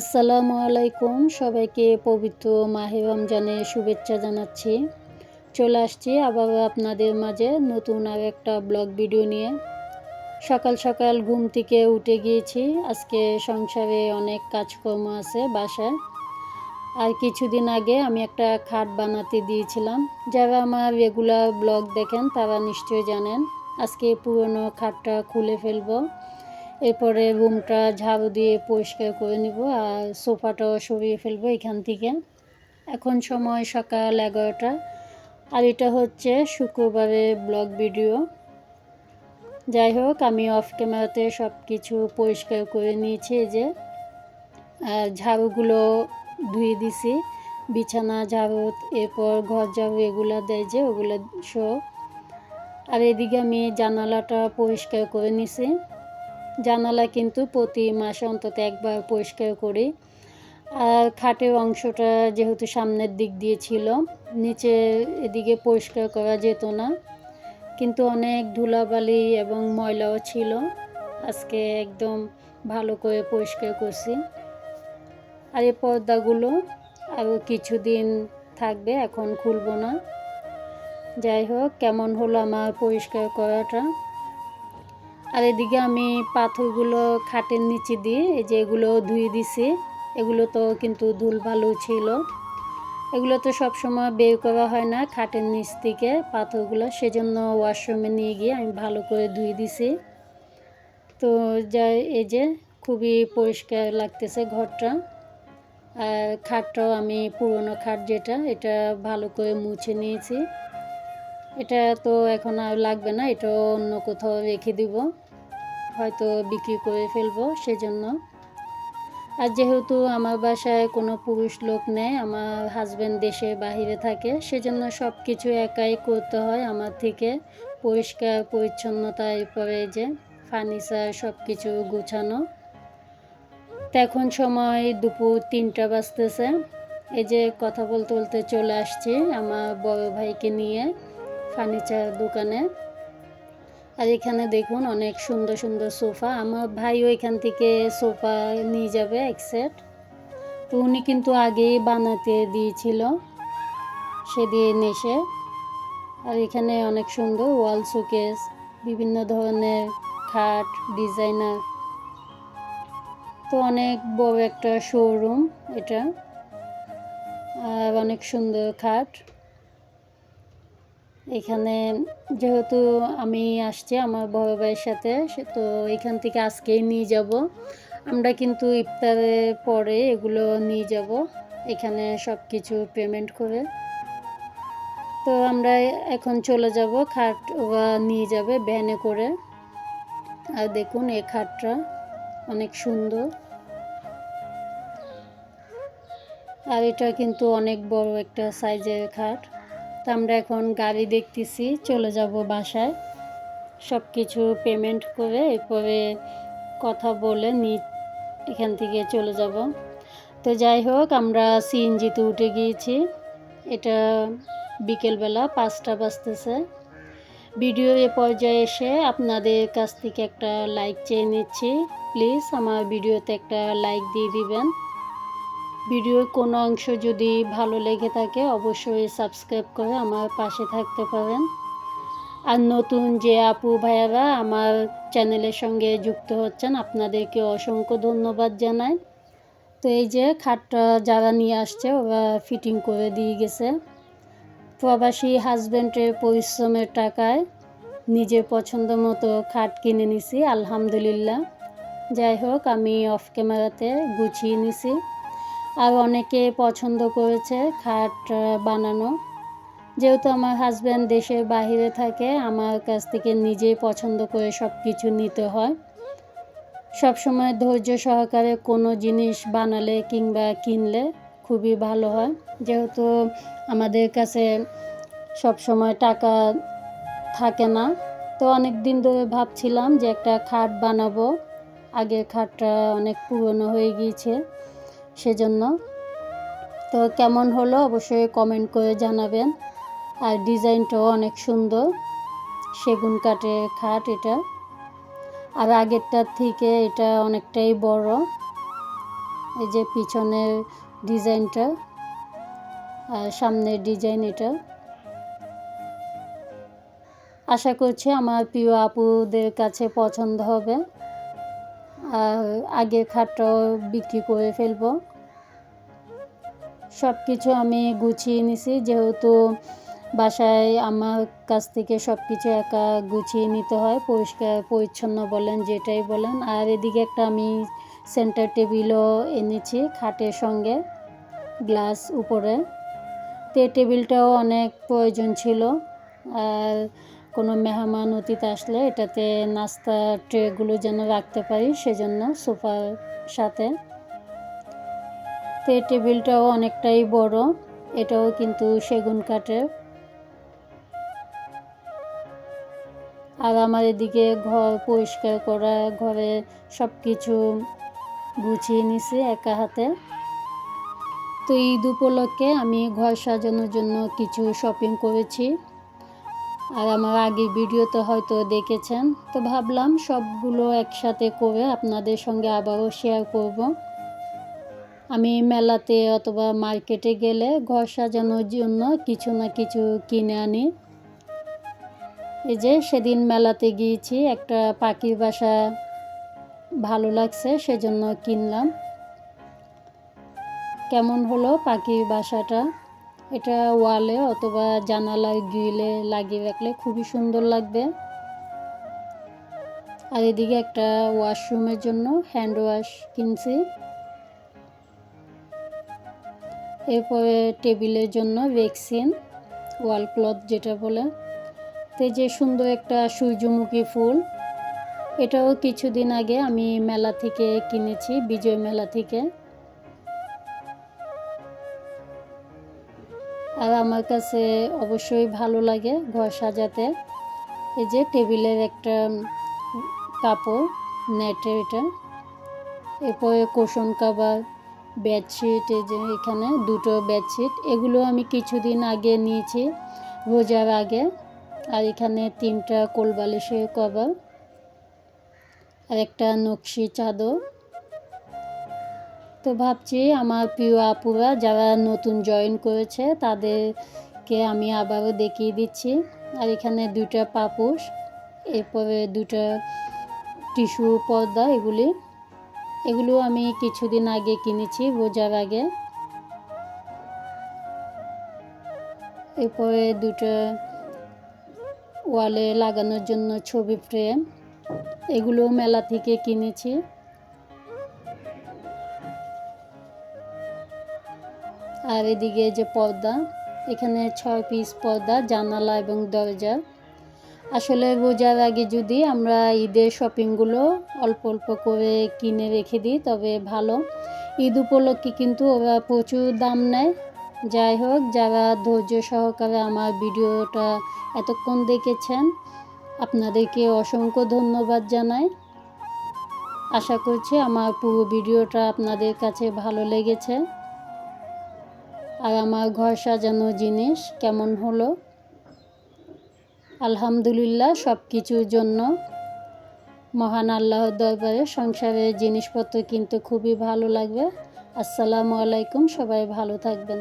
আসসালামু আলাইকুম। সবাইকে পবিত্র মাহে রমজানের শুভেচ্ছা জানাচ্ছি। চলে আসছি আবার আপনাদের মাঝে নতুন আর একটা ব্লগ ভিডিও নিয়ে। সকাল সকাল ঘুম থেকে উঠে গিয়েছি। আজকে সংসারে অনেক কাজকর্ম আছে বাসায়। আর কিছুদিন আগে আমি একটা খাট বানাতে দিয়েছিলাম। যারা আমার রেগুলার ব্লগ দেখেন তারা নিশ্চয়ই জানেন, আজকে পুরনো খাটটা খুলে ফেলব। এরপরে রুমটা ঝাড়ু দিয়ে পরিষ্কার করে নিব আর সোফাটাও সরিয়ে ফেলব এখান থেকে। এখন সময় সকাল এগারোটা। আর এটা হচ্ছে শুক্রবারের ব্লগ ভিডিও। যাই হোক, আমি অফ ক্যামেরাতে সব কিছু পরিষ্কার করে নিয়েছি যে। আর ঝাড়ুগুলো ধুয়ে দিছি। বিছানা ঝাড়ু, এরপর ঘর ঝাড়ু এগুলো দেয় যে, ওগুলো শো। আর এদিকে আমি জানালাটা পরিষ্কার করে নিছি। জানালা কিন্তু প্রতি মাসে অন্তত একবার পরিষ্কার করি। আর খাটের অংশটা যেহেতু সামনের দিক দিয়ে ছিল, নিচে এদিকে পরিষ্কার করা যেত না। কিন্তু অনেক ধুলাবালি এবং ময়লাও ছিল। আজকে একদম ভালো করে পরিষ্কার করছি। আর এই পর্দাগুলো আরও কিছুদিন থাকবে, এখন খুলবো না। যাই হোক, কেমন হলো আমার পরিষ্কার করাটা? আর এদিকে আমি পাথরগুলো খাটের নিচে দিয়ে এই যে এগুলো ধুয়ে দিছি। এগুলো তো কিন্তু ধুল ভালো ছিল। এগুলো তো সবসময় বের করা হয় না খাটের নিচ থেকে পাথরগুলো। সেজন্য ওয়াশরুমে নিয়ে গিয়ে আমি ভালো করে ধুয়ে দিছি। তো যাই, এই যে খুবই পরিষ্কার লাগতেছে ঘরটা। আর খাটটাও আমি পুরনো খাট যেটা, এটা ভালো করে মুছে নিয়েছি। এটা তো এখন আর লাগবে না, এটা অন্য কোথাও রেখে দিব, হয়তো বিক্রি করে ফেলব সেজন্য। আর যেহেতু আমার বাসায় কোনো পুরুষ লোক নেই, আমার হাজব্যান্ড দেশে বাহিরে থাকে, সেজন্য সব কিছু একাই করতে হয় আমার থেকে। পরিষ্কার, পরিচ্ছন্নতা, এরপরে যে ফার্নিচার সব কিছু গুছানো এখন সময় দুপুর তিনটা বাজতেছে, এই যে কথা বলতে বলতে চলে আসছি আমার বড় ভাইকে নিয়ে। ফার্নিচার দোকানে। আর এখানে দেখুন অনেক সুন্দর সুন্দর সোফা। আমার ভাইও এখান থেকে সোফা নিয়ে যাবে এক সেট। তো উনি কিন্তু আগেই বানাতে দিয়েছিল। সেদিন এসে। আর এখানে অনেক সুন্দর ওয়াল শোকেস, বিভিন্ন ধরনের খাট, ডিজাইনার। তো অনেক বড় একটা শোরুম এটা। আর অনেক সুন্দর খাট। এখানে যেহেতু আমি আসছি আমার বড় ভাইয়ের সাথে তো এখান থেকে আজকেই নিয়ে যাব। আমরা কিন্তু ইফতারের পরে এগুলো নিয়ে যাব, এখানে সব কিছু পেমেন্ট করে। তো আমরা এখন চলে যাব, খাট ওরা নিয়ে যাবে ভ্যানে করে। আর দেখুন এই খাটটা অনেক সুন্দর। আর এটা কিন্তু অনেক বড় একটা সাইজের খাট। তো আমরা এখন গাড়ি দেখতেছি, চলে যাব বাসায়। সব কিছু পেমেন্ট করে এরপরে কথা বলে নি, এখান থেকে চলে যাব। তো যাই হোক, আমরা সিএনজিতে উঠে গিয়েছি। এটা বিকেলবেলা পাঁচটা বাজতেছে। ভিডিও এ পর্যায়ে এসে আপনাদের কাছ থেকে একটা লাইক চেয়ে নিচ্ছি। প্লিজ আমার ভিডিওতে একটা লাইক দিয়ে দিবেন। ভিডিওর কোনো অংশ যদি ভালো লেগে থাকে, অবশ্যই সাবস্ক্রাইব করে আমার পাশে থাকতে পারেন। আর নতুন যে আপু ভাইয়ারা আমার চ্যানেলের সঙ্গে যুক্ত হচ্ছেন, আপনাদেরকে অসংখ্য ধন্যবাদ জানাই। তো এই যে খাটটা যারা নিয়ে আসছে, ওরা ফিটিং করে দিয়ে গেছে। প্রবাসী হাজব্যান্ডের পরিশ্রমের টাকায় নিজের পছন্দ মতো খাট কিনে নিছি, আলহামদুলিল্লাহ। যাই হোক, আমি অফ ক্যামেরাতে গুছিয়ে নিছি। আর অনেকে পছন্দ করেছে খাট বানানো। যেহেতু আমার হাজব্যান্ড দেশের বাহিরে থাকে, আমার কাছ থেকে নিজেই পছন্দ করে সব কিছু নিতে হয়। সব সময় ধৈর্য সহকারে কোনো জিনিস বানালে কিংবা কিনলে খুবই ভালো হয়। যেহেতু আমাদের কাছে সব সময় টাকা থাকে না, তো অনেক দিন ধরে ভাবছিলাম যে একটা খাট বানাবো। আগের খাটটা অনেক পুরনো হয়ে গিয়েছে। সেজন্য। তো কেমন হলো অবশ্যই কমেন্ট করে জানাবেন। আর ডিজাইনটাও অনেক সুন্দর। সেগুন কাঠের খাট এটা। আর আগেরটার থেকে এটা অনেকটাই বড়। এই যে পিছনের ডিজাইনটা। আর সামনের ডিজাইন এটা। আশা করছি আমার প্রিয় আপুদের কাছে পছন্দ হবে। আগের খাটটাও বিক্রি করে ফেলব। সব কিছু আমি গুছিয়ে নিছি, যেহেতু বাসায় আমার কাছ থেকে সব কিছু একা গুছিয়ে নিতে হয়, পরিষ্কার পরিচ্ছন্ন বলেন, যেটাই বলেন। আর এদিকে একটা আমি সেন্টার টেবিলও এনেছি খাটের সঙ্গে, গ্লাস উপরে। তে টেবিলটাও অনেক প্রয়োজন ছিল। আর কোনো মেহমান অতীত আসলে এটাতে নাস্তা ট্রেগুলো যেন রাখতে পারি, সেজন্য সোফার সাথে। তো এই টেবিলটাও অনেকটাই বড়, এটাও কিন্তু সেগুন কাঠের। আর আমার এদিকে ঘর পরিষ্কার করা, ঘরে সব কিছু গুছিয়ে নিছি একা হাতে। তো ঈদ উপলক্ষে আমি ঘর সাজানোর জন্য কিছু শপিং করেছি। আর আমার আগের ভিডিওতে হয়তো দেখেছেন, তো ভাবলাম সবগুলো একসাথে করে আপনাদের সঙ্গে আবারও শেয়ার করব। আমি মেলাতে অথবা মার্কেটে গেলে ঘর সাজানোর জন্য কিছু না কিছু কিনে আনি। এই যে সেদিন মেলাতে গিয়েছি, একটা পাখির বাসা ভালো লাগছে, সেজন্য কিনলাম। কেমন হলো পাখির বাসাটা? এটা ওয়ালে অথবা জানালার গিলে লাগিয়ে রাখলে খুবই সুন্দর লাগবে। আর এদিকে একটা ওয়াশরুমের জন্য হ্যান্ড ওয়াশ কিনছি। এরপরে টেবিলের জন্য ভ্যাকসিন, ওয়াল ক্লথ যেটা বলে। তো যে সুন্দর একটা সূর্যমুখী ফুল, এটাও কিছুদিন আগে আমি মেলা থেকে কিনেছি, বিজয় মেলা থেকে। আর আমার কাছে অবশ্যই ভালো লাগে ঘর সাজাতে। এই যে টেবিলের একটা কাপড়, নেটের এটা। এরপরে কোশন কাবার বেডশিট, এই যে এখানে দুটো বেডশিট। এগুলো আমি কিছুদিন আগে নিয়েছি রোজার আগে। আর এখানে তিনটা কোলবালিশের কভার। আর একটা নকশি চাদর। তো ভাবছি আমার প্রিয় আপুরা যারা নতুন জয়েন করেছে তাদেরকে আমি আবারও দেখিয়ে দিচ্ছি। আর এখানে দুটা পাপুস এরপরে দুটা টিস্যু পর্দা এগুলি। এগুলো আমি কিছুদিন আগে কিনেছি রোজার আগে। এরপরে দুটো ওয়ালে লাগানোর জন্য ছবি ফ্রেম, এগুলো মেলা থেকে কিনেছি। আর এদিকে যে পর্দা, এখানে ছয় পিস পর্দা, জানালা এবং দরজা। আসলে রোজার আগে যদি আমরা ঈদের শপিংগুলো অল্প অল্প করে কিনে রেখে দিই, তবে ভালো। ঈদ উপলক্ষে কিন্তু ওরা প্রচুর দাম নেয়। যাই হোক, যারা ধৈর্য সহকারে আমার ভিডিওটা এতক্ষণ দেখেছেন, আপনাদেরকে অসংখ্য ধন্যবাদ জানাই। আশা করছি আমার পুরো ভিডিওটা আপনাদের কাছে ভালো লেগেছে। আর আমার ঘর সাজানো জিনিস কেমন হলো? আলহামদুলিল্লাহ সব কিছুর জন্য। মহান আল্লাহর দরবারে সংসারের জিনিসপত্র কিন্তু খুবই ভালো লাগবে। আসসালামু আলাইকুম, সবাই ভালো থাকবেন।